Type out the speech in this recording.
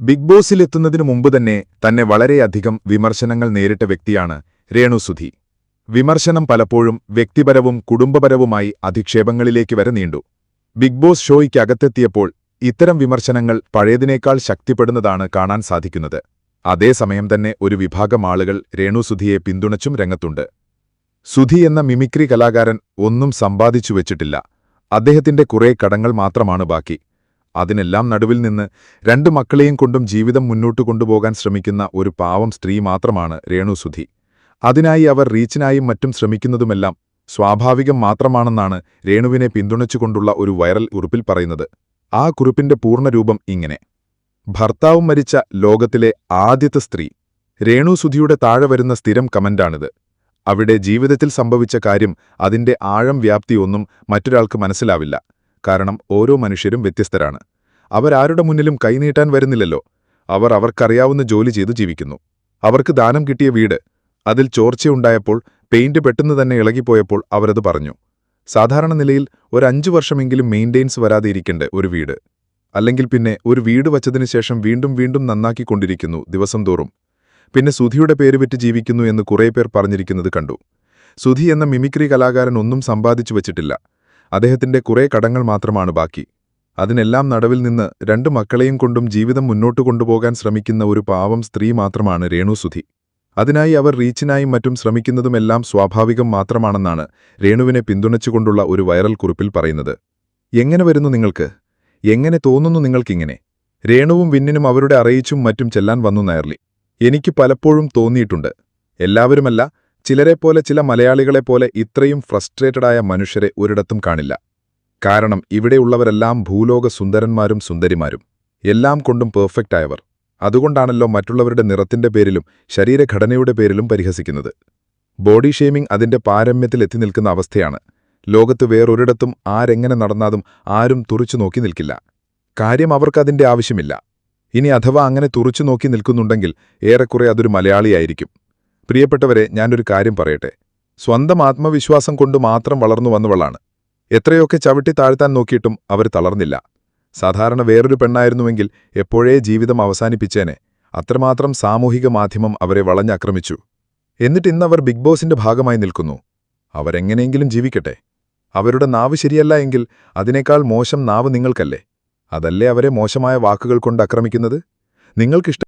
Big ബോസിലെത്തുന്നതിനു മുമ്പ് തന്നെ തന്നെ വളരെയധികം വിമർശനങ്ങൾ നേരിട്ട വ്യക്തിയാണ് രേണുസുധി വിമർശനം പലപ്പോഴും വ്യക്തിപരവും കുടുംബപരവുമായി അധിക്ഷേപങ്ങളിലേക്ക് വരെ നീണ്ടു. ബിഗ് ബോസ് ഷോയ്ക്കകത്തെത്തിയപ്പോൾ ഇത്തരം വിമർശനങ്ങൾ പഴയതിനേക്കാൾ ശക്തിപ്പെടുന്നതാണ് കാണാൻ സാധിക്കുന്നത്. അതേസമയം തന്നെ ഒരു വിഭാഗം ആളുകൾ രേണുസുധിയെ പിന്തുണച്ചും രംഗത്തുണ്ട്. സുധി എന്ന മിമിക്രി കലാകാരൻ ഒന്നും സമ്പാദിച്ചു വെച്ചിട്ടില്ല. അദ്ദേഹത്തിന്റെ കുറേ കടങ്ങൾ മാത്രമാണ് ബാക്കി. അതിനെല്ലാം നടുവിൽ നിന്ന് രണ്ട് മക്കളെയും കൊണ്ടും ജീവിതം മുന്നോട്ട് കൊണ്ടുപോകാൻ ശ്രമിക്കുന്ന ഒരു പാവം സ്ത്രീ മാത്രമാണ് രേണുസുധി അതിനായി അവർ റീച്ചിനായും മറ്റും ശ്രമിക്കുന്നതുമെല്ലാം സ്വാഭാവികം മാത്രമാണെന്നാണ് രേണുവിനെ പിന്തുണച്ചുകൊണ്ടുള്ള ഒരു വൈറൽ കുറിപ്പിൽ പറയുന്നത്. ആ കുറിപ്പിന്റെ പൂർണരൂപം ഇങ്ങനെ. ഭർത്താവും മരിച്ച ലോകത്തിലെ ആദ്യത്തെ സ്ത്രീ. രേണുസുധിയുടെ താഴെ വരുന്ന സ്ഥിരം കമന്റാണിത്. അവിടെ ജീവിതത്തിൽ സംഭവിച്ച കാര്യം അതിന്റെ ആഴം വ്യാപ്തിയൊന്നും മറ്റൊരാൾക്ക് മനസ്സിലാവില്ല. കാരണം ഓരോ മനുഷ്യരും വ്യത്യസ്തരാണ്. അവരാരുടെ മുന്നിലും കൈനീട്ടാൻ വരുന്നില്ലല്ലോ. അവർ അവർക്കറിയാവുന്ന ജോലി ചെയ്ത് ജീവിക്കുന്നു. അവർക്ക് ദാനം കിട്ടിയ വീട് അതിൽ ചോർച്ചയുണ്ടായപ്പോൾ പെയിന്റ് പെട്ടെന്ന് തന്നെ ഇളകിപ്പോയപ്പോൾ അവരത് പറഞ്ഞു. സാധാരണ നിലയിൽ ഒരു അഞ്ചു വർഷമെങ്കിലും മെയിന്റെയിൻസ് വരാതെ ഇരിക്കേണ്ട ഒരു വീട്. അല്ലെങ്കിൽ പിന്നെ ഒരു വീട് വച്ചതിനു ശേഷം വീണ്ടും വീണ്ടും നന്നാക്കിക്കൊണ്ടിരിക്കുന്നു ദിവസം തോറും പിന്നെ സുധിയുടെ പേര് വിറ്റ് ജീവിക്കുന്നു എന്ന് കുറേ പേർ പറഞ്ഞിരിക്കുന്നത് കണ്ടു. സുധി എന്ന മിമിക്രി കലാകാരൻ ഒന്നും സമ്പാദിച്ചു വച്ചിട്ടില്ല. അദ്ദേഹത്തിന്റെ കുറേ കടങ്ങൾ മാത്രമാണ് ബാക്കി. അതിനെല്ലാം നടവിൽ നിന്ന് രണ്ട് മക്കളെയും കൊണ്ടും ജീവിതം മുന്നോട്ട് കൊണ്ടുപോകാൻ ശ്രമിക്കുന്ന ഒരു പാവം സ്ത്രീ മാത്രമാണ് രേണുസുധി. അതിനായി അവർ റീച്ചിനായും മറ്റും ശ്രമിക്കുന്നതുമെല്ലാം സ്വാഭാവികം മാത്രമാണെന്നാണ് രേണുവിനെ പിന്തുണച്ചുകൊണ്ടുള്ള ഒരു വൈറൽ കുറിപ്പിൽ പറയുന്നത്. എങ്ങനെ വരുന്നു നിങ്ങൾക്ക്? എങ്ങനെ തോന്നുന്നു നിങ്ങൾക്കിങ്ങനെ? രേണുവും വിന്നിനും അവരുടെ അറിയിച്ചും മറ്റും ചെല്ലാൻ വന്നു നയർലി. എനിക്ക് പലപ്പോഴും തോന്നിയിട്ടുണ്ട്. എല്ലാവരുമല്ല ചിലരെപ്പോലെ ചില മലയാളികളെപ്പോലെ ഇത്രയും ഫ്രസ്ട്രേറ്റഡായ മനുഷ്യരെ ഒരിടത്തും കാണില്ല. കാരണം ഇവിടെയുള്ളവരെല്ലാം ഭൂലോക സുന്ദരന്മാരും സുന്ദരിമാരും. എല്ലാം കൊണ്ടും പെർഫെക്റ്റ് ആയവർ. അതുകൊണ്ടാണല്ലോ മറ്റുള്ളവരുടെ നിറത്തിന്റെ പേരിലും ശരീരഘടനയുടെ പേരിലും പരിഹസിക്കുന്നത്. ബോഡി ഷേമിംഗ് അതിന്റെ പാരമ്യത്തിൽ എത്തി നിൽക്കുന്ന അവസ്ഥയാണ്. ലോകത്ത് വേറൊരിടത്തും ആരെങ്ങനെ നടന്നാലും ആരും തുറിച്ചു നോക്കി നിൽക്കില്ല. കാര്യം അവർക്കതിന്റെ ആവശ്യമില്ല. ഇനി അഥവാ അങ്ങനെ തുറിച്ചു നോക്കി നിൽക്കുന്നുണ്ടെങ്കിൽ ഏറെക്കുറെ അതൊരു മലയാളിയായിരിക്കും. പ്രിയപ്പെട്ടവരെ ഞാനൊരു കാര്യം പറയട്ടെ. സ്വന്തം ആത്മവിശ്വാസം കൊണ്ട് മാത്രം വളർന്നു വന്നവളാണ്. എത്രയൊക്കെ ചവിട്ടി താഴ്ത്താൻ നോക്കിയിട്ടും അവർ തളർന്നില്ല. സാധാരണ വേറൊരു പെണ്ണായിരുന്നുവെങ്കിൽ എപ്പോഴേ ജീവിതം അവസാനിപ്പിച്ചേനെ അത്രമാത്രം സാമൂഹിക മാധ്യമം അവരെ വളഞ്ഞാക്രമിച്ചു. എന്നിട്ട് ഇന്നവർ ബിഗ് ബോസിന്റെ ഭാഗമായി നിൽക്കുന്നു. അവരെങ്ങനെയെങ്കിലും ജീവിക്കട്ടെ. അവരുടെ നാവ് ശരിയല്ല എങ്കിൽ അതിനേക്കാൾ മോശം നാവ് നിങ്ങൾക്കല്ലേ? അതല്ലേ അവരെ മോശമായ വാക്കുകൾ കൊണ്ട് ആക്രമിക്കുന്നത്? നിങ്ങൾക്കിഷ്ടം